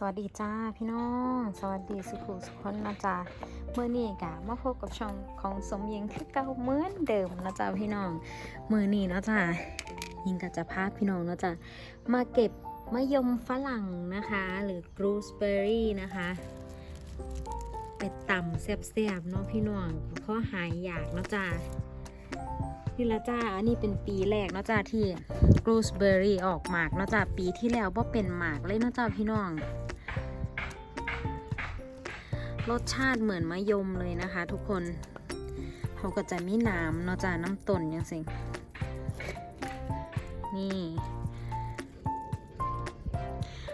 สวัสดีจ้าพี่น้องสวัสดีสุขุสุขคนนะจ๊ะเมื่อนี้กะมาพบกับช่องของสมยิงคือเก่าเหมือนเดิมนะจ๊ะพี่น้องเมื่อนี้นะจ๊ะยิงกะจะพาพี่น้องนะจ๊ะมาเก็บมะยมฝรั่งนะคะ หรือกรูสเบอร์รี่นะคะไปต่ำแซ่บๆเนาะพี่น้องเพราะหายอยากเนาะจ๊ะ นี่ละจ้า อันนี้เป็นปีแรกเนาะจ้าที่กรูสเบอร์รี่ออกหมากเนาะจ้าปีที่แล้วว่าเป็นหมากเลยเนาะจ้าพี่น้อง รสชาติเหมือนมะยมเลยนะคะ ทุกคนเขาก็จะมีน้ำเนาะจ้าน้ำต้นยังสินี่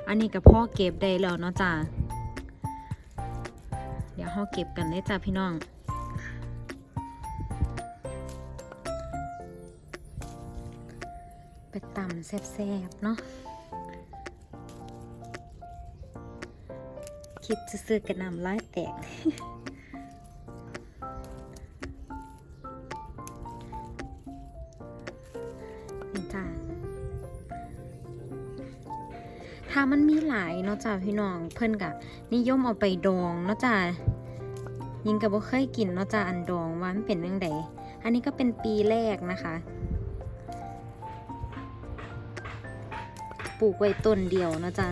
อันนี้กับพ่อเก็บได้แล้วเนาะจ้าเดี๋ยวเขาเก็บกันเลยจ้าพี่น้อง แซ่บๆเนาะคิดจะซื้อกระนำลายแตกนี่จ้าถ้ามันมีหลายเนาะจ้าพี่น้องเพิ่อนกะนิยมเอาไปดองเนาะจ้ายิงกับบ่เคยกินเนาะจ้าอันดองว่ามันเป็นเรื่องใดอันนี้ก็เป็นปีแรกนะคะ ปลูกไว้ต้นเดียวนะจ๊ะ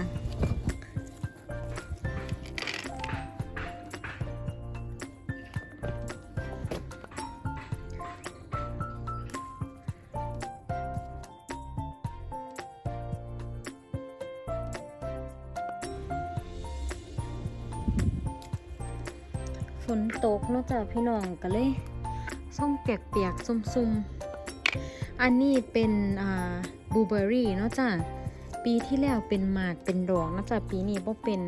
ฝนตกเนอกจากพี่น้องก็เลยส่งเปียกๆซุ่มๆ อันนี้เป็นอ่าบลูเบอร์รี่เนาะจ้ะ ปีที่แล้วเป็นหมากเป็นดอกเนาะจ้ะปีนี้บ่เป็น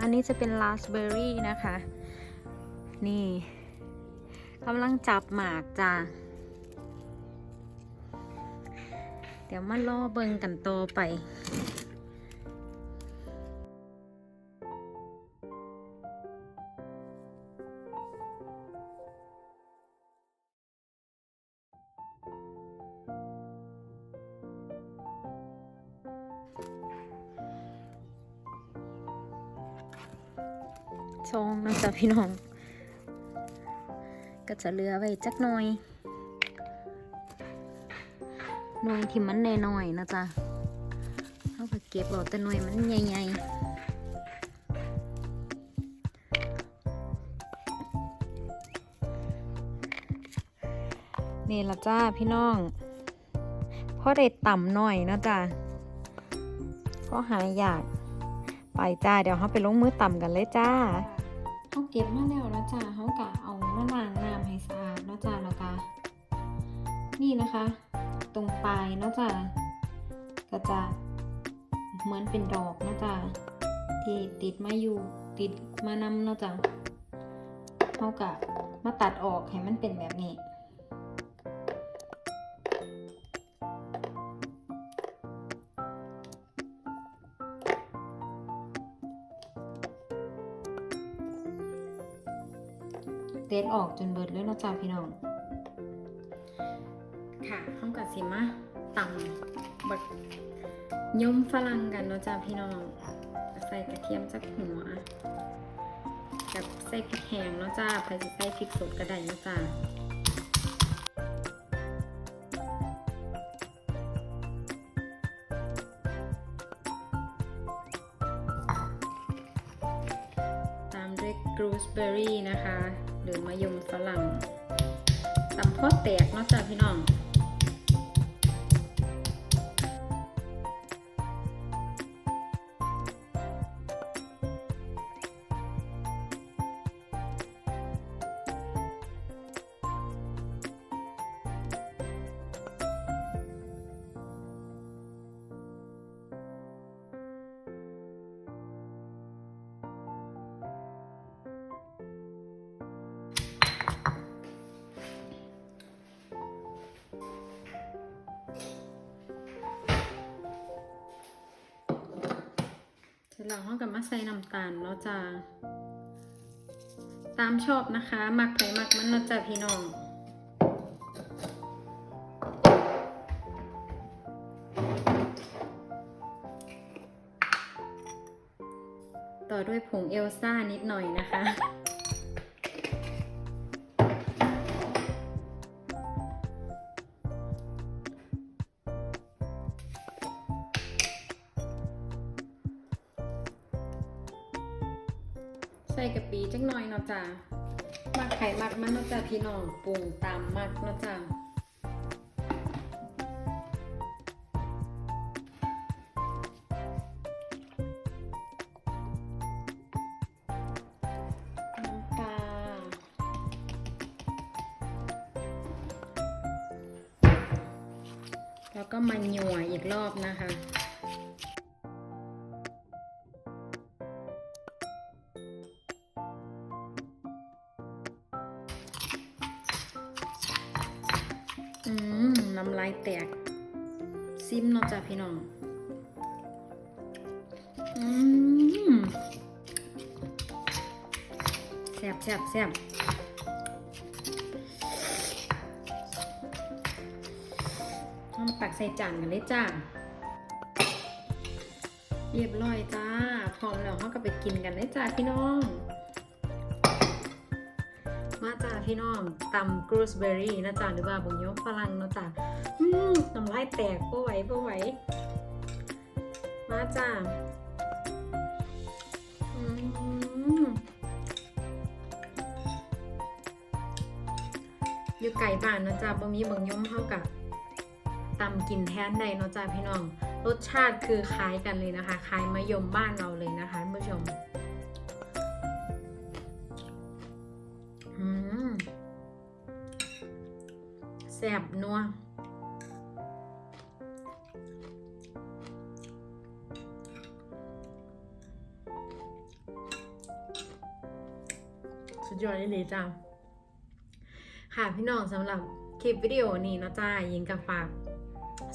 อันนี้จะเป็นราสเบอร์รี่นะคะ นี่กำลังจับหมากจ้ะเดี๋ยวมาล่อเบิงกันต่อไป ซองนะจ๊ะพี่น้อง ก็จะเลือไว้จักหน่อยหน่วยที่มันน้อยๆนะจ๊ะเอาไปเก็บเอาแต่หน่วยมันใหญ่ๆนี่ละจ้าพี่น้องพ่อได้ต่ำหน่อยนะจ๊ะก็หายอยากไปจ้า เดี๋ยวเขาไปลงมือต่ำกันเลยจ้า เขาเก็บมาแล้วแล้วจ้าเขากะเอามาล้างน้ำให้สะอาดเนาะจ้าแล้วกะนี่นะคะ ตรงปลายเนาะจ้าก็จะเหมือนเป็นดอกนะจ้าที่ติดมาอยู่ติดมานำเนาะจ้าเขากะมาตัดออกให้มันเป็นแบบนี้ เด็ดออกจนเบิดเลยเนาะจ้าพี่น้อง ค่ะห้องกับสิมาต่ำบักยมฝรั่งกันเนาะจ้าพี่น้อง ใส่กระเทียมจักหัวกับใส่พริกแห้งเนาะจ้าใครจะใส่พริกสดก็ไดเนาะจ้าตามด้วยกรูสเบอร์รี่นะคะ รือมะยมฝรั่งตำพอแตกเนาะจ้ะพี่น้อง ร็จแล้วเราก็มาใส่น้ำตาลเนาะจ้าตามชอบนะคะมักไผ่มักมันเนาะจ้าพี่น้องต่อด้วยผงเอลซ่านิดหน่อยนะคะ ส่กะปิจักหน่อยเนาะจ้ะมักไข่มักมันเนาะจ้ะพี่น้องปรุงตามมักเนาะจ้ะปลาแล้วก็มาหน่วอีกรอบนะคะ น้ำลายแตก ซิมเนาะจ้ะพี่น้องอืมแซ่บแซ่บแซ่บเอามาตักใส่จานกันเลยจ้าเรียบร้อยจ้า พร้อมแล้วเราก็ไปกินกันเลยจ้าพี่น้อง มาจ้าพี่น้องตำกรูสเบอร์รี่นะจ๊ะหรือว่าบุญยกฝรั่งนาะจ้ะอืมน้ำลายแตกปะไหวปะไหวมาจ้าอยู่ไก่บ้านนาะจ้ะบ่มีเบิ่งยมเท่ากับตำกินแทนใดเนาะจ้ะพี่น้อง รสชาติคือคล้ายกันเลยนะคะ คล้ายมะยมบ้านเราเลยนะคะท่านผู้ชม แซ่บนัวสุดยอดเลยจ้าค่ะพี่น้องสำหรับคลิปวิดีโอนี้นะจ้ายิงกับฝาก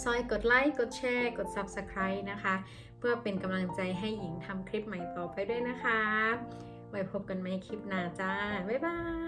ซอยกดไลค์ กดแชร์ กด Subscribe นะคะ เพื่อเป็นกำลังใจให้หญิงทำคลิปใหม่ต่อไปด้วยนะคะ ไว้พบกันใหม่คลิปหน้าจ้า บ๊ายบาย